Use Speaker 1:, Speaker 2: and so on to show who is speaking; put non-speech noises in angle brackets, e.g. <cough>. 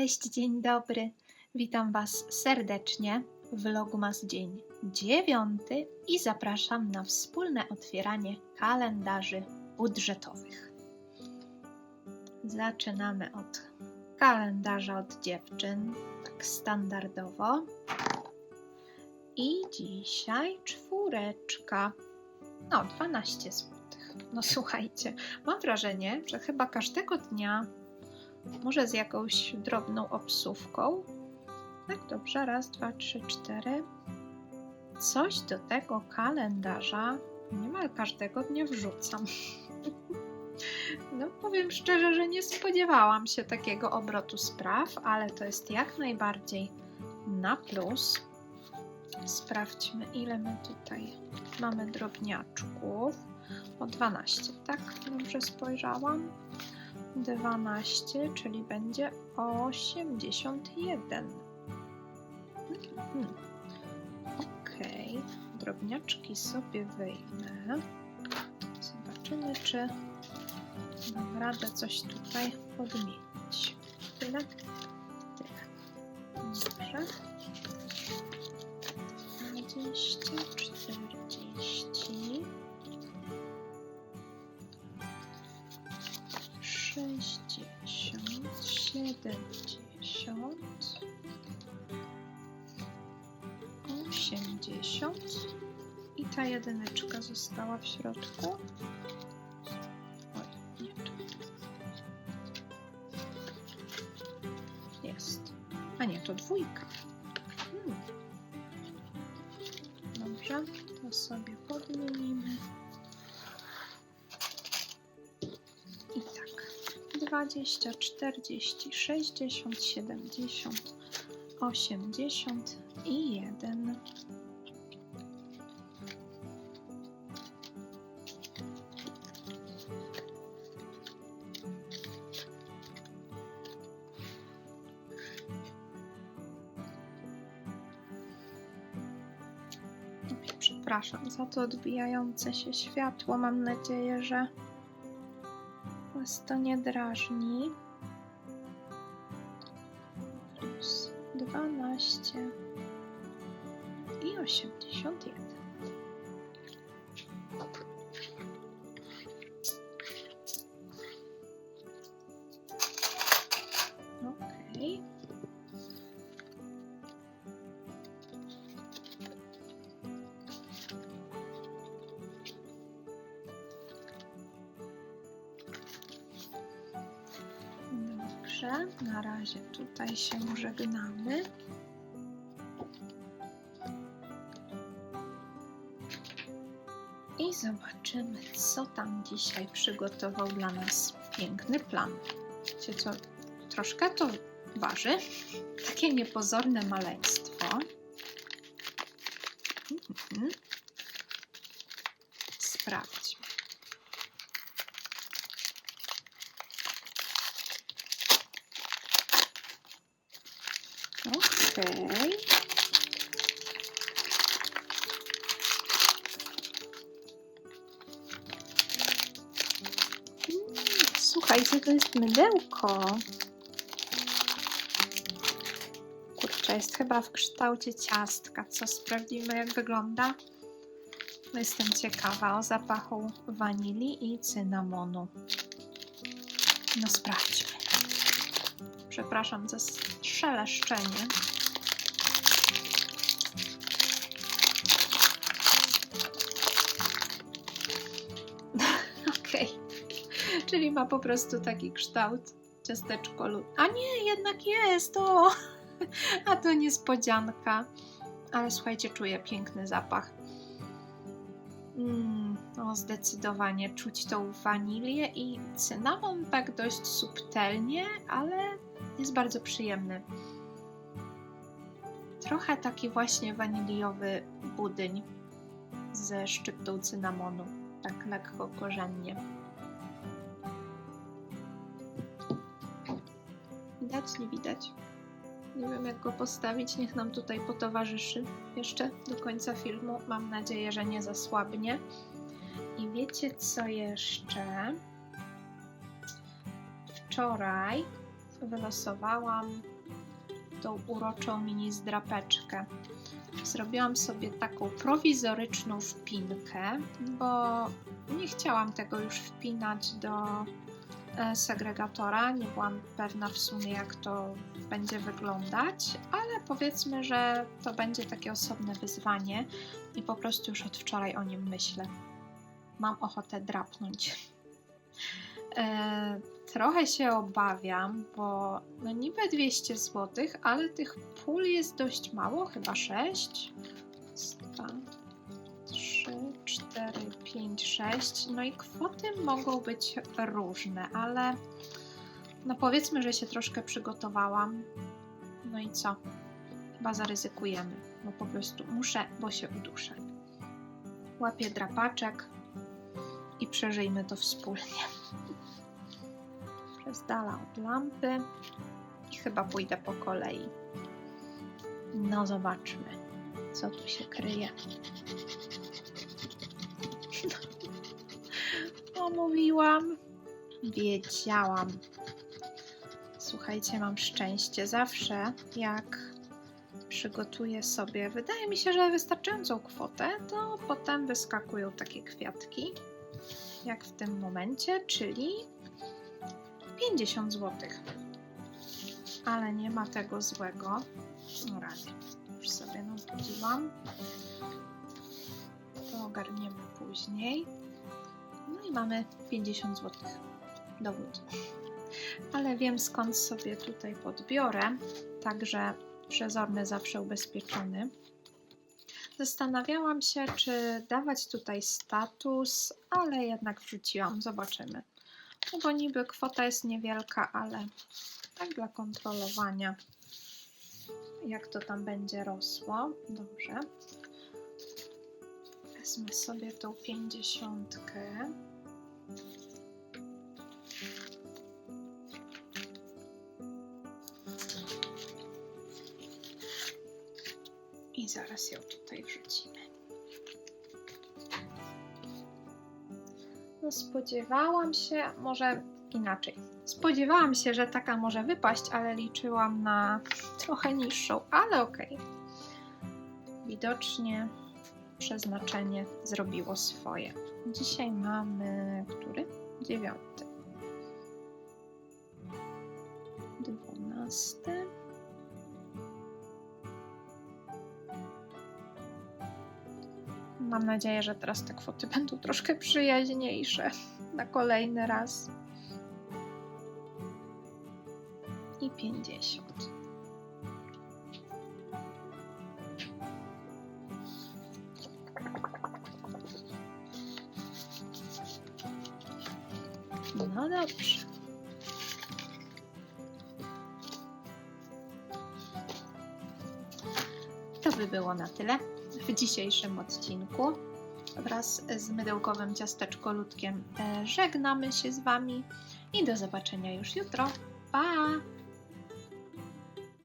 Speaker 1: Cześć, dzień dobry. Witam Was serdecznie w Vlogmas dzień dziewiąty i zapraszam na wspólne otwieranie kalendarzy budżetowych. Zaczynamy od kalendarza od dziewczyn, tak standardowo. I dzisiaj czwóreczka, no 12 zł. No słuchajcie, mam wrażenie, że chyba każdego dnia może z jakąś drobną obsówką. Tak, dobrze, raz, dwa, trzy, cztery. Coś do tego kalendarza niemal każdego dnia wrzucam. <laughs> No, powiem szczerze, że nie spodziewałam się takiego obrotu spraw, ale to jest jak najbardziej na plus. Sprawdźmy, ile my tutaj mamy drobniaczków. O 12, tak? Dobrze spojrzałam. 12, czyli będzie 81. Hmm. Ok, drobniaczki sobie wyjmę. Zobaczymy, czy dam radę coś tutaj podmienić. Tyle? Tyle. Dobrze. 20, 40. 60, 70, 80 i ta jedyneczka została w środku. Oj. Jest. A nie, to dwójka. Hmm. Dobrze, to sobie podmienimy. 20, 40, 60, 70, 80 i 1. Przepraszam za to odbijające się światło. Mam nadzieję, że Was to nie drażni. Plus 12 i 81. Dobrze, na razie tutaj się żegnamy. I zobaczymy, co tam dzisiaj przygotował dla nas piękny plan. Wiecie co, troszkę to waży. Takie niepozorne maleństwo. Mhm. Sprawdźmy. Okej. Mm, Słuchajcie, to jest mydełko. Kurczę, jest chyba w kształcie ciastka. Co sprawdzimy, jak wygląda? No, Jestem ciekawa o zapachu wanilii i cynamonu. No sprawdźmy. Przepraszam za szeleszczenie. <laughs> Okej. Czyli ma po prostu taki kształt ciasteczko. A nie, jednak jest, o! <laughs> A to niespodzianka. Ale słuchajcie, czuję piękny zapach. Mm, no, zdecydowanie czuć tą wanilię i cynamon tak dość subtelnie, ale jest bardzo przyjemny. Trochę taki właśnie waniliowy budyń ze szczyptą cynamonu, tak lekko korzennie. Widać, nie widać? Nie wiem jak go postawić, niech nam tutaj potowarzyszy jeszcze do końca filmu. Mam nadzieję, że nie zasłabnie. Wiecie co jeszcze? Wczoraj wylosowałam tą uroczą mini zdrapeczkę. Zrobiłam sobie taką prowizoryczną wpinkę, bo nie chciałam tego już wpinać do e, segregatora. Nie byłam pewna w sumie, jak to będzie wyglądać, ale powiedzmy, że to będzie takie osobne wyzwanie i po prostu już od wczoraj o nim myślę. Mam ochotę drapnąć. E, trochę się obawiam, bo no niby 200 zł, ale tych pól jest dość mało, chyba 6. 2, 3, 4, 5, 6. No i kwoty mogą być różne, ale no powiedzmy, że się troszkę przygotowałam. No i co? Chyba zaryzykujemy, bo po prostu muszę, bo się uduszę. Łapię drapaczek i przeżyjmy to wspólnie. Przez dala od lampy i chyba pójdę po kolei. No zobaczmy, co tu się kryje. <laughs> No mówiłam, wiedziałam. Słuchajcie, mam szczęście. Zawsze jak przygotuję sobie, wydaje mi się, że wystarczającą kwotę, to potem wyskakują takie kwiatki, jak w tym momencie, czyli 50 zł. Ale nie ma tego złego. No rady. Już sobie nabudziłam. To ogarniemy później. No i mamy 50 zł. Dowód. Ale wiem skąd sobie tutaj podbiorę. Także przezorny zawsze ubezpieczony. Zastanawiałam się, czy dawać tutaj status, ale jednak wrzuciłam. Zobaczymy. No bo niby kwota jest niewielka, ale tak dla kontrolowania, jak to tam będzie rosło. Dobrze. Wezmę sobie tą pięćdziesiątkę. I zaraz ją tutaj wrzucimy. No spodziewałam się, może inaczej. Spodziewałam się, że taka może wypaść, ale liczyłam na trochę niższą, ale okej. Widocznie przeznaczenie zrobiło swoje. Dzisiaj mamy który? Dziewiąty. Dwunasty. Mam nadzieję, że teraz te kwoty <laughs> będą troszkę przyjaźniejsze na kolejny raz. I 50. No dobrze. To by było na tyle w dzisiejszym odcinku. Wraz z mydełkowym ciasteczkoludkiem e, żegnamy się z Wami i do zobaczenia już jutro. Pa!